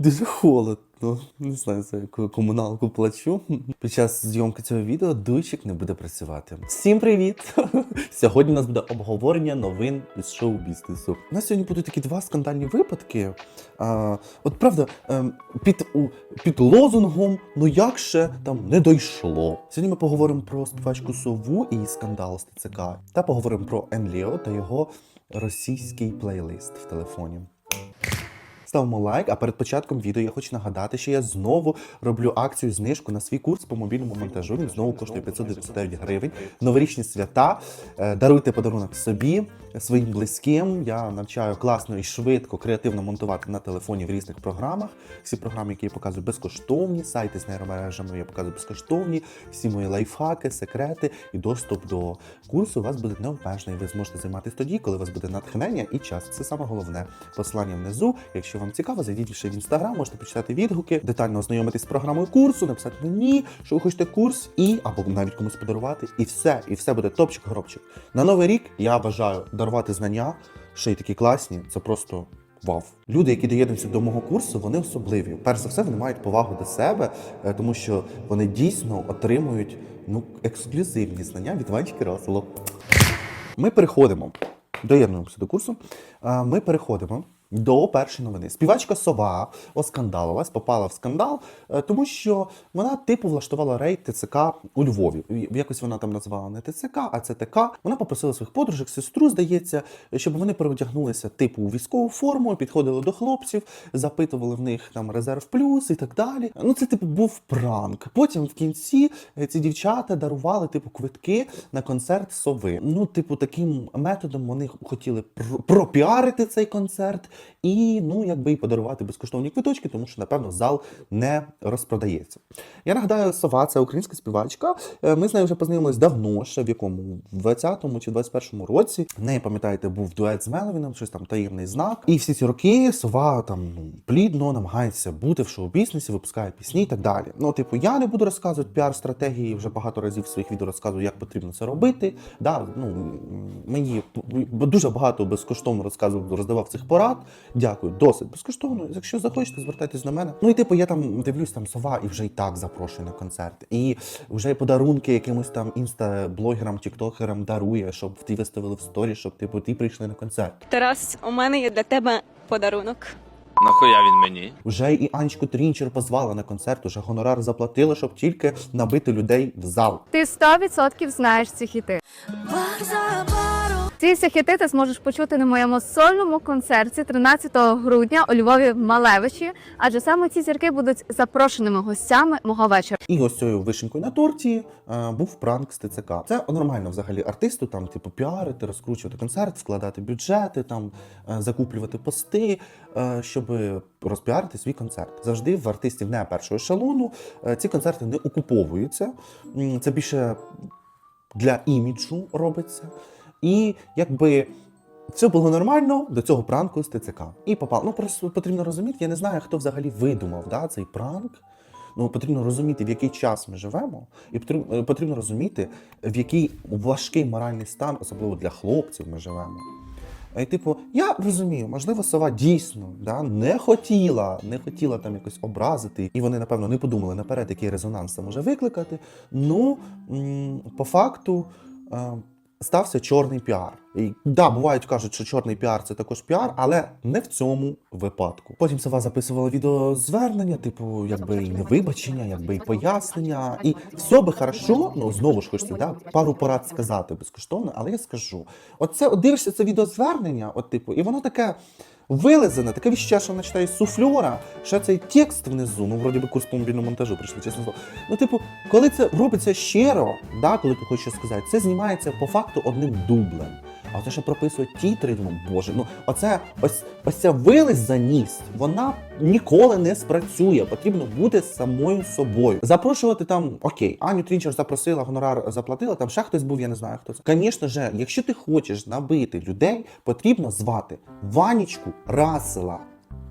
Дуже холодно. Не знаю, за яку комуналку плачу. Під час зйомки цього відео дуйчик не буде працювати. Всім привіт! Сьогодні у нас буде обговорення новин із шоу-бізнесу. У нас сьогодні будуть такі два скандальні випадки. А, от правда, ем, під, під лозунгом ну як ще там не дійшло. Сьогодні ми поговоримо про співачку Сову і скандал з ТЦК. Та поговоримо про Енліо та його російський плейлист в телефоні. Ставимо лайк, а перед початком відео я хочу нагадати, що я знову роблю акцію знижку на свій курс по мобільному монтажу. Він знову коштує 599 гривень. Новорічні свята. Е, Даруйте подарунок собі, своїм близьким. Я навчаю класно і швидко, креативно монтувати на телефоні в різних програмах. Всі програми, які я показую, безкоштовні. Сайти з нейромережами я показую безкоштовні. Всі мої лайфхаки, секрети і доступ до курсу у вас буде необмежений. Ви зможете займатися тоді, коли у вас буде натхнення і час. Це саме головне. Посилання внизу. Якщо вам цікаво, зайдіть ще в інстаграм, можете почитати відгуки, детально ознайомитись з програмою курсу, написати мені, що ви хочете курс, і або навіть комусь подарувати. І все, і все буде топчик гробчик. На новий рік я бажаю дарувати знання, ще й такі класні. Це просто. Вав, Люди, які доєднуються до мого курсу, вони особливі. Перш за все, вони мають повагу до себе, е, тому що вони дійсно отримують ну, ексклюзивні знання від Ванечки Рассело. Ми переходимо, доєднуємося до курсу. Ми переходимо до першої новини. Співачка Сова оскандалилась, попала в скандал, е, тому що вона типу влаштувала рейд ТЦК у Львові. Якось вона там назвала не ТЦК, а ЦТК. Вона попросила своїх подружок, сестру, здається, щоб вони переодягнулися типу у військову форму, підходили до хлопців, запитували в них там резерв плюс і так далі. Ну це типу був пранк. Потім в кінці е, ці дівчата дарували типу квитки на концерт сови. Ну, типу, таким методом вони хотіли пр- пропіарити цей концерт і ну якби і подарувати безкоштовні квиточки, тому що напевно зал не розпродається. Я нагадаю, сова це українська співачка. Е, Ми з нею вже познайомились давно, ще в якому в 20-му чи 21-му році. В неї, пам'ятаєте, був дует з Меловіном, щось там таємний знак. І всі ці роки сова там ну, плідно намагається бути в шоу-бізнесі, випускає пісні і так далі. Ну, типу, я не буду розказувати піар-стратегії, вже багато разів в своїх відео розказую, як потрібно це робити. Да, ну, мені дуже багато безкоштовно розказував, роздавав цих порад. Дякую, досить безкоштовно. Якщо захочете, звертайтесь до мене. Ну і типу, я там дивлюсь там сова і вже і так запрошую на концерт. І вже подарунки якимось там інста-блогерам, тіктокерам дарує, щоб ті виставили в сторі, щоб типу ті прийшли на концерт. Тарас, у мене є для тебе подарунок. Нахуя він мені? Вже і Анечку Трінчер позвала на концерт, уже гонорар заплатили, щоб тільки набити людей в зал. Ти 100% знаєш ці хіти. Ці всі хіти ти зможеш почути на моєму сольному концерті 13 грудня у Львові в Малевичі, адже саме ці зірки будуть запрошеними гостями мого вечора. І ось цією вишенькою на торті е, був пранк з ТЦК. Це нормально взагалі артисту, там, типу, піарити, розкручувати концерт, вкладати бюджети, там, е, закуплювати пости, е, щоб розпіарити свій концерт. Завжди в артистів не першого ешелону е, ці концерти не окуповуються. Це більше для іміджу робиться. І якби. Все було нормально до цього пранку з ТЦК. І попав. Ну просто потрібно розуміти, я не знаю, хто взагалі видумав да, цей пранк. Ну, потрібно розуміти, в який час ми живемо, і потрібно, е, розуміти, в який важкий моральний стан, особливо для хлопців, ми живемо. І, типу, я розумію, можливо, сова дійсно да, не хотіла, не хотіла там якось образити, і вони, напевно, не подумали наперед, який резонанс це може викликати. Ну, по факту. Стався чорний піар. І да, бувають кажуть, що чорний піар це також піар, але не в цьому випадку. Потім сова записувала відеозвернення, типу, якби і не вибачення, якби і пояснення. І все би хорошо, ну знову ж хочеться, да, пару порад сказати безкоштовно, але я скажу: оце дивишся це відеозвернення, от типу, і воно таке. Віще, що вона читає суфльора, ще цей текст внизу, ну вроді би курс по мобільному монтажу прийшли, чесно слово. Ну, типу, коли це робиться щиро, да, коли ти хочеш сказати, це знімається по факту одним дублем. А оце ще прописують тітри, думаю, боже, ну оце ось ось ця вилизаність, вона ніколи не спрацює. Потрібно бути самою собою. Запрошувати там, окей, Аню Трінчер запросила, гонорар заплатила, там ще хтось був, я не знаю хто це. Звісно ж, якщо ти хочеш набити людей, потрібно звати Ванічку Расела.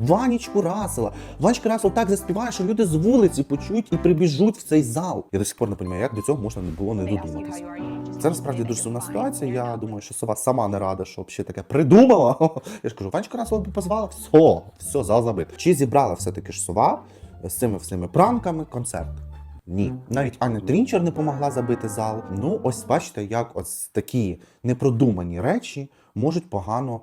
Ванічку Расела. Ванечка Расел так заспіває, що люди з вулиці почують і прибіжуть в цей зал. Я до сих пор не розумію, як до цього можна не було не додуматися. Це насправді дуже сумна ситуація. Я думаю, що сова сама не рада, що ще таке придумала. Я ж кажу, Ванечка нас позвала, все, все, зал забит. Чи зібрала все-таки ж сова з цими всіми пранками концерт? Ні, навіть Аня Трінчер не помогла забити зал. Ну, ось бачите, як ось такі непродумані речі можуть погано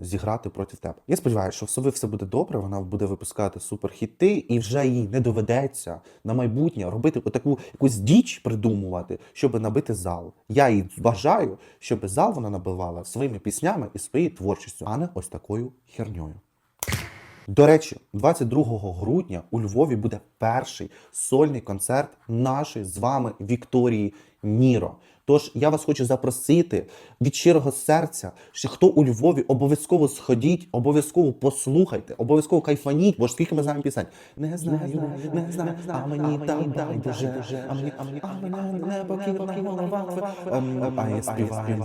зіграти проти тебе. Я сподіваюся, що в Сови все буде добре, вона буде випускати суперхіти, і вже їй не доведеться на майбутнє робити таку якусь діч придумувати, щоб набити зал. Я їй бажаю, щоб зал вона набивала своїми піснями і своєю творчістю, а не ось такою херньою. До речі, 22 грудня у Львові буде перший сольний концерт нашої з вами Вікторії Ніро. Тож я вас хочу запросити від щирого серця, що хто у Львові обов'язково сходіть, обов'язково послухайте, обов'язково кайфаніть, бо ж скільки ми знаємо пісень. Не знаю, не знаю, а мені так байдуже, а мені, а мені, а мене не покинула голова. Ем, А я співаю.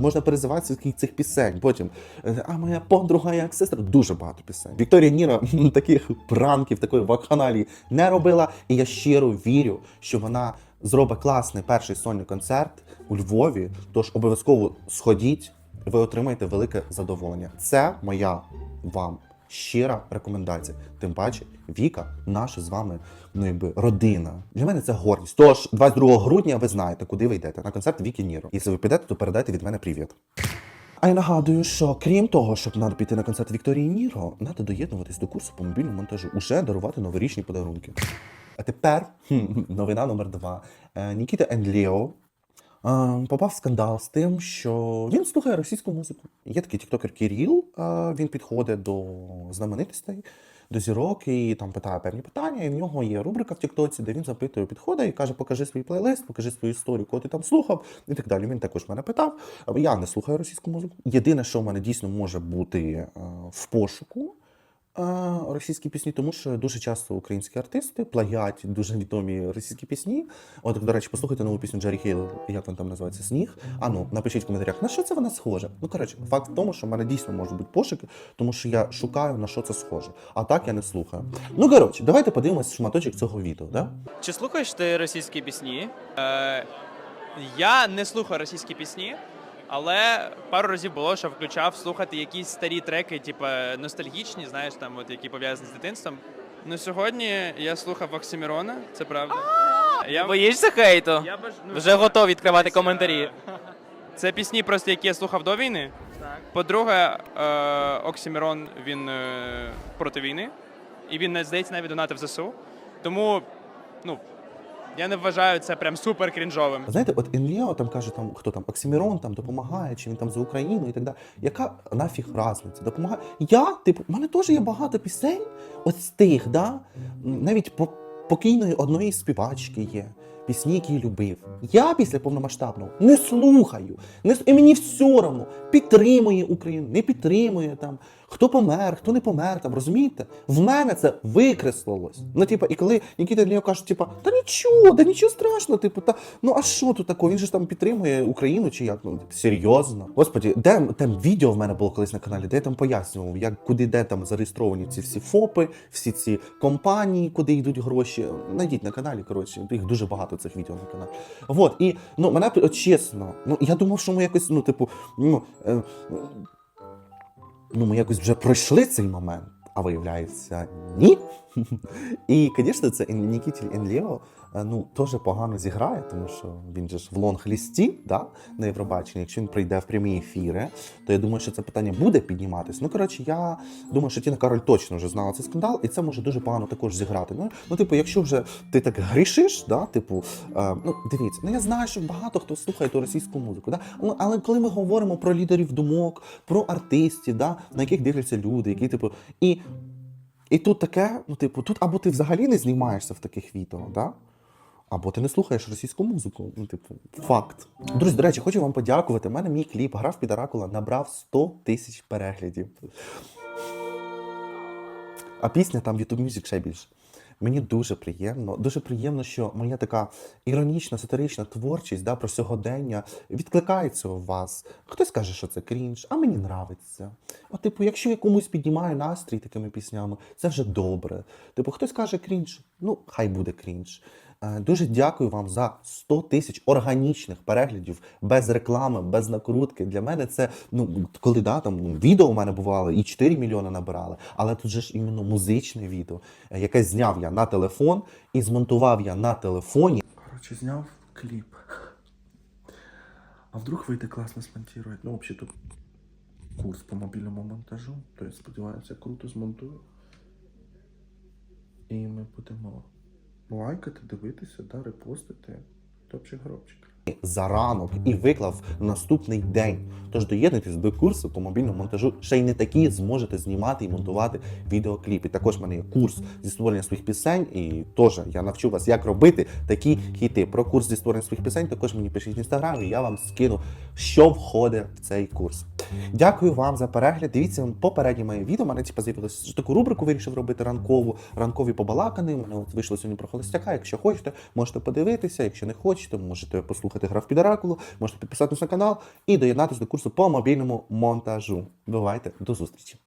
Можна перезиватися цих пісень. Потім, е, а моя подруга як сестра. Дуже багато пісень. Вікторія Ніра таких пранків, такої вакханалії не робила. І я щиро вірю, що вона зробить класний перший сольний концерт у Львові. Тож обов'язково сходіть, ви отримаєте велике задоволення. Це моя вам щира рекомендація. Тим паче, Віка, наша з вами ну якби родина. Для мене це гордість. Тож 22 грудня ви знаєте, куди ви йдете на концерт Вікі Ніро. Якщо ви підете, то передайте від мене привіт. А я нагадую, що крім того, щоб треба піти на концерт Вікторії Ніро, треба доєднуватись до курсу по мобільному монтажу, уже дарувати новорічні подарунки. А тепер новина номер два. Е, Нікіта Ендліо е, попав в скандал з тим, що він слухає російську музику. Є такий тіктокер Кіріл, е, він підходить до знаменитостей, до зірок і там питає певні питання. І в нього є рубрика в Тіктоці, де він запитує, підходить і каже: покажи свій плейлист, покажи свою історію, кого ти там слухав, і так далі. Він також мене питав. Я не слухаю російську музику. Єдине, що в мене дійсно може бути в пошуку. Російські пісні, тому що дуже часто українські артисти плагіать дуже відомі російські пісні. От, до речі, послухайте нову пісню Джері Хейл, як вона там називається Сніг. А ну напишіть в коментарях, на що це вона схожа. Ну коротше, факт в тому, що в мене дійсно можуть бути пошуки, тому що я шукаю на що це схоже. А так я не слухаю. Ну коротше, давайте подивимось шматочок цього відео. Да? Чи слухаєш ти російські пісні? Е, я не слухаю російські пісні, але пару разів було, що включав слухати якісь старі треки, типу ностальгічні, знаєш, там, от, які пов'язані з дитинством. Ну сьогодні я слухав Оксимірона, це правда. Я, Боїшся хейту? я баж... ну, Вже готов відкривати це, коментарі. е, Це пісні, просто які я слухав до війни. По-друге, е, Оксимірон він е, проти війни, і він здається навіть донатив ЗСУ. Тому, ну, я не вважаю це прям супер крінжовим. Знаєте, от Енліо там каже, там хто там Оксімірон там допомагає, чи він там за Україну і так далі. Яка нафіг разниця? Допомагає? Я, типу, в мене теж є багато пісень, от з тих, да? Навіть по покійної одної співачки є. Пісні, які любив. Я після повномасштабного не слухаю. Не, і мені все одно підтримує Україну, не підтримує там. Хто помер, хто не помер, там розумієте? В мене це викреслилось. Ну, типа, і коли Нікіта Ліо каже, типа, та нічого, да нічого страшного, типу, та ну а що тут такого? Він же ж там підтримує Україну чи як? Ну серйозно. Господі, де там відео в мене було колись на каналі, де я там пояснював, як куди де там зареєстровані ці всі ФОПи, всі ці компанії, куди йдуть гроші. Найдіть на каналі, коротше, їх дуже багато цих відео на каналі. Вот, і ну мене чесно, ну я думав, що ми якось, ну, типу, ну. Е, ну, ми якось вже пройшли цей момент, а виявляється, ні. І, звісно, це Нікітіль Енліо ну, теж погано зіграє, тому що він же ж в лонг-лісті да, на Євробаченні. Якщо він прийде в прямі ефіри, то я думаю, що це питання буде підніматись. Ну, коротше, я думаю, що Тіна Кароль точно вже знала цей скандал, і це може дуже погано також зіграти. Ну, ну типу, якщо вже ти так грішиш, да, типу, е, ну, дивіться, ну я знаю, що багато хто слухає ту російську музику, да, але, але коли ми говоримо про лідерів думок, про артистів, да, на яких дивляться люди, які, типу, і. І тут таке, ну, типу, тут або ти взагалі не знімаєшся в таких відео, да? Або ти не слухаєш російську музику. Ну, типу, факт. Друзі, до речі, хочу вам подякувати. У мене мій кліп Грав під Оракула набрав 100 тисяч переглядів. А пісня там YouTube Music ще більше. Мені дуже приємно. Дуже приємно, що моя така іронічна, сатирична творчість да, про сьогодення відкликається у вас. Хтось каже, що це крінж, а мені нравиться. От, типу, якщо я комусь піднімаю настрій такими піснями, це вже добре. Типу, хтось каже крінж, ну хай буде крінж. Е, Дуже дякую вам за 100 тисяч органічних переглядів без реклами, без накрутки. Для мене це ну коли да там відео у мене бувало і 4 мільйони набирали, але тут же ж іменно музичне відео, е, яке зняв я на телефон і змонтував я на телефоні. Короче, зняв кліп. А вдруг вийде класно смонтувати? Ну, взагалі тут курс по мобільному монтажу. То я сподіваюся, круто змонтую. І ми будемо лайкати, дивитися, да, репостити. Топчик гробчик. за ранок і виклав наступний день. Тож доєднуйтесь до курсу по мобільному монтажу. Ще й не такі зможете знімати і монтувати відеокліпи. Також в мене є курс зі створення своїх пісень, і теж я навчу вас, як робити такі хіти. Про курс зі створення своїх пісень також мені пишіть в інстаграмі. Я вам скину, що входить в цей курс. Дякую вам за перегляд. Дивіться попередні моє відео. Мене типу, з'явилася таку рубрику, вирішив робити ранкову, ранкові побалакани. У мене от вийшло сьогодні про холостяка. Якщо хочете, можете подивитися. Якщо не хочете, можете послухати граф під оракулу, можете підписатися на канал і доєднатися до курсу по мобільному монтажу. Бувайте, до зустрічі!